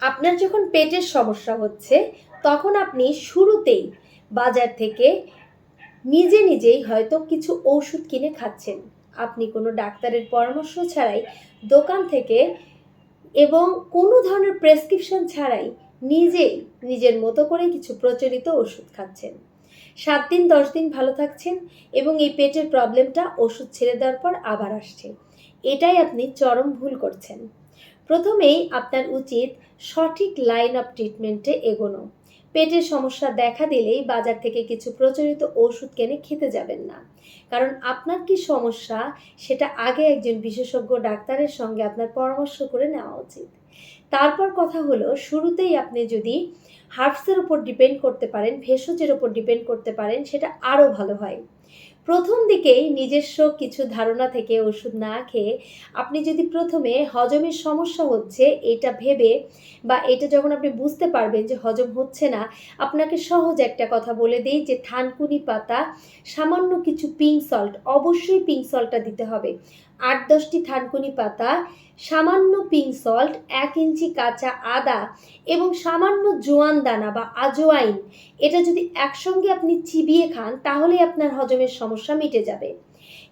আপনার যখন পেটের সমস্যা হচ্ছে, তখন আপনি শুরুতেই বাজার থেকে নিজে নিজেই হয়তো কিছু ওষুধ কিনে খাচ্ছেন। আপনি কোনো ডাক্তারের পরামর্শ ছাড়াই দোকান থেকে এবং কোনো ধরনের প্রেসক্রিপশন ছাড়াই নিজেই নিজের মতো করে কিছু প্রচলিত ওষুধ খাচ্ছেন। সাত দিন, দশ দিন ভালো থাকছেন এবং এই পেটের প্রবলেমটা ওষুধ ছেড়ে দেওয়ার পর আবার আসছে। এটাই আপনি চরম ভুল করছেন। প্রথমেই আপনার উচিত সঠিক লাইন অফ ট্রিটমেন্টে এগোনো। পেটের সমস্যা দেখা দিলেই বাজার থেকে কিছু প্রচলিত ওষুধ কিনে খেতে যাবেন না। কারণ আপনার কি সমস্যা, সেটা আগে একজন বিশেষজ্ঞ ডাক্তারের সঙ্গে আপনার পরামর্শ করে নেওয়া উচিত। তারপর কথা হলো, শুরুতেই আপনি যদি হার্বসের উপর ডিপেন্ড করতে পারেন, ভেষজের উপর ডিপেন্ড করতে পারেন, সেটা আরও ভালো হয়। প্রথম দিকেই নিজস্ব কিছু ধারণা থেকে ওষুধ না খেয়ে আপনি যদি প্রথমে হজমের সমস্যা হচ্ছে, এটা ভেবে বা এটা যখন আপনি বুঝতে পারবেন যে হজম হচ্ছে না, আপনাকে সহজ একটা কথা বলে দিই যে থানকুনি পাতা, সামান্য কিছু পিঙ্ক সল্ট অবশ্যই পিঙ্ক সল্টটা দিতে হবে। আট দশটি থানকুনি পাতা, সামান্য পিঙ্ক সল্ট এক ইঞ্চি কাঁচা আদা এবং সামান্য জোয়ান দানা বা আজোয়াইন। এটা যদি একসঙ্গে আপনি চিবিয়ে খান, তাহলেই আপনার হজমের সমস্যা মিটে যাবে।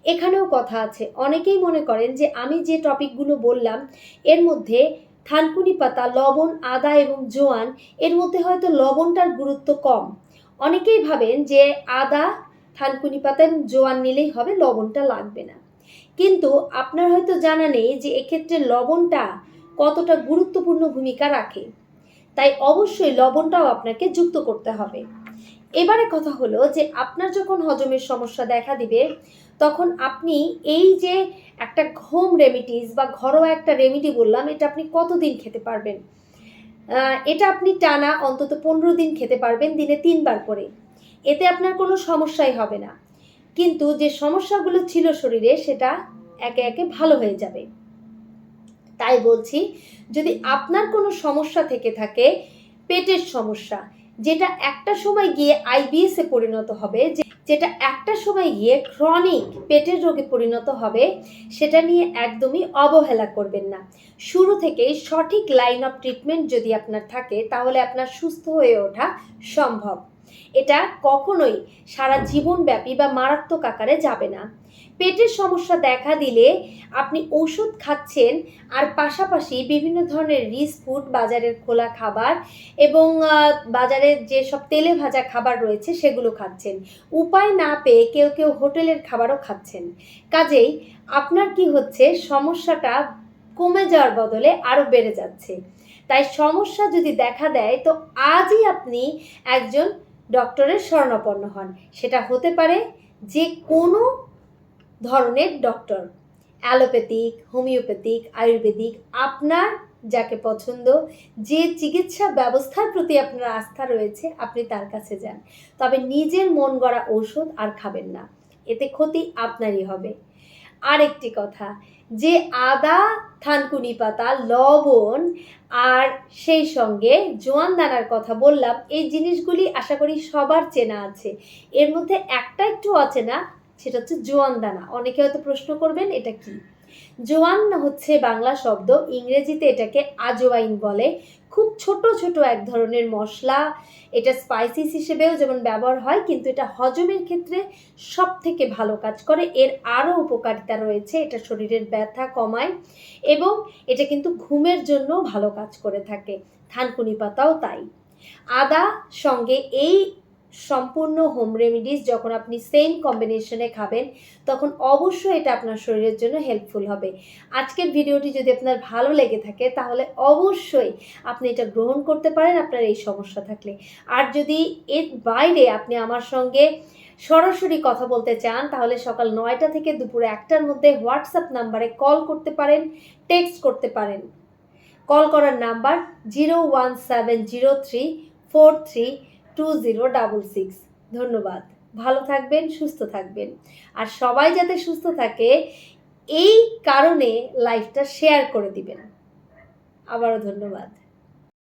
এখানেও কথা আছে। অনেকেই মনে করেন যে আমি যে টপিকগুলো বললাম, এর মধ্যে থানকুনি পাতা, লবণ, আদা এবং জোয়ান, এর মধ্যে হয়তো লবণটার গুরুত্ব কম। অনেকেই ভাবেন যে আদা, থানকুনি পাতা এবং জোয়ান নিলেই হবে, লবণটা লাগবে না। কিন্তু আপনার হয়তো জানা নেই যে এক্ষেত্রে লবণটা কতটা গুরুত্বপূর্ণ ভূমিকা রাখে। তাই অবশ্যই লবণটাও আপনাকে যুক্ত করতে হবে। এবারে কথা হলো যে আপনার যখন হজমের সমস্যা দেখা দিবে, তখন আপনি এই যে একটা হোম রেমিডিস বা ঘরোয়া একটা রেমিডি বললাম, এটা আপনি কতদিন খেতে পারবেন? এটা আপনি টানা অন্তত পনেরো দিন খেতে পারবেন দিনে তিনবার করে। এতে আপনার কোনো সমস্যাই হবে না। কিন্তু যে সমস্যাগুলো ছিল শরীরে, সেটা একে একে ভালো হয়ে যাবে। তাই বলছি, যদি আপনার কোনো সমস্যা থেকে থাকে, পেটের সমস্যা, যেটা একটা সময় গিয়ে আইবিএসে পরিণত হবে যেটা একটা সময় গিয়ে ক্রনিক পেটের রোগে পরিণত হবে, সেটা নিয়ে একদমই অবহেলা করবেন না। শুরু থেকেই সঠিক লাইন অফ ট্রিটমেন্ট যদি আপনার থাকে, তাহলে আপনার সুস্থ হয়ে ওঠা সম্ভব। এটা কখনোই সারা জীবনব্যাপী বা মারাত্মক আকারে যাবে না। পেটের সমস্যা দেখা দিলে আপনি ওষুধ খাচ্ছেন আর পাশাপাশি বিভিন্ন ধরনের রিচ ফুড বাজারের খোলা খাবার এবং আহ, বাজারে যেসব তেলে ভাজা খাবার রয়েছে সেগুলো খাচ্ছেন। উপায় না পেয়ে কেউ কেউ হোটেলের খাবারও খাচ্ছেন। কাজেই আপনার কি হচ্ছে সমস্যাটা কমে যাওয়ার বদলে আরও বেড়ে যাচ্ছে। তাই সমস্যা যদি দেখা দেয় তো আজই আপনি একজন ডক্টরের শরণাপন্ন হন। সেটা হতে পারে যে কোনো ধরনের ডক্টর। অ্যালোপ্যাথিক, হোমিওপ্যাথিক, আয়ুর্বেদিক, আপনার যাকে পছন্দ, যে চিকিৎসা ব্যবস্থার প্রতি আপনার আস্থা রয়েছে, আপনি তার কাছে যান। তবে নিজের মন গড়া ঔষধ আর খাবেন না। এতে ক্ষতি আপনারই হবে। আরেকটি কথা, যে আদা, থানকুনি পাতা, লবণ আর সেই সঙ্গে জোয়ান দানার কথা বললাম, এই জিনিসগুলি আশা করি সবার চেনা আছে। এর মধ্যে একটা একটু অচেনা সেটা হচ্ছে জোয়ান দানা। অনেকে হয়তো প্রশ্ন করবেন, এটা কি? জোয়ান হচ্ছে বাংলা শব্দ। ইংরেজিতে এটাকে আজওয়াইন বলে। খুব ছোট ছোট এক ধরনের মশলা। এটা স্পাইসিস হিসেবেও যেমন ব্যবহার হয়, কিন্তু এটা হজমের ক্ষেত্রে সব থেকে ভালো কাজ করে। এর আরও উপকারিতা রয়েছে, এটা শরীরের ব্যথা কমায় এবং এটা কিন্তু ঘুমের জন্য ভালো কাজ করে থাকে। থানকুনি পাতাও তাই। আদা সঙ্গে এই সম্পূর্ণ হোম রেমিডিস যখন আপনি সেম কম্বিনেশনে খাবেন, তখন অবশ্যই এটা আপনার শরীরের জন্য হেল্পফুল হবে। আজকের ভিডিওটি যদি আপনার ভালো লেগে থাকে, তাহলে অবশ্যই আপনি এটা গ্রহণ করতে পারেন আপনার এই সমস্যা থাকলে। আর যদি এর বাইরে আপনি আমার সঙ্গে সরাসরি কথা বলতে চান, তাহলে সকাল নয়টা থেকে দুপুর একটার মধ্যে হোয়াটসঅ্যাপ নাম্বারে কল করতে পারেন টেক্সট করতে পারেন। কল করার number zero one seven zero three four three two zero double six ধন্যবাদ। ভালো থাকবেন, সুস্থ থাকবেন। আর সবাই যাতে সুস্থ থাকে, এই কারণে লাইফটা শেয়ার করে দিবেন। আবারও ধন্যবাদ।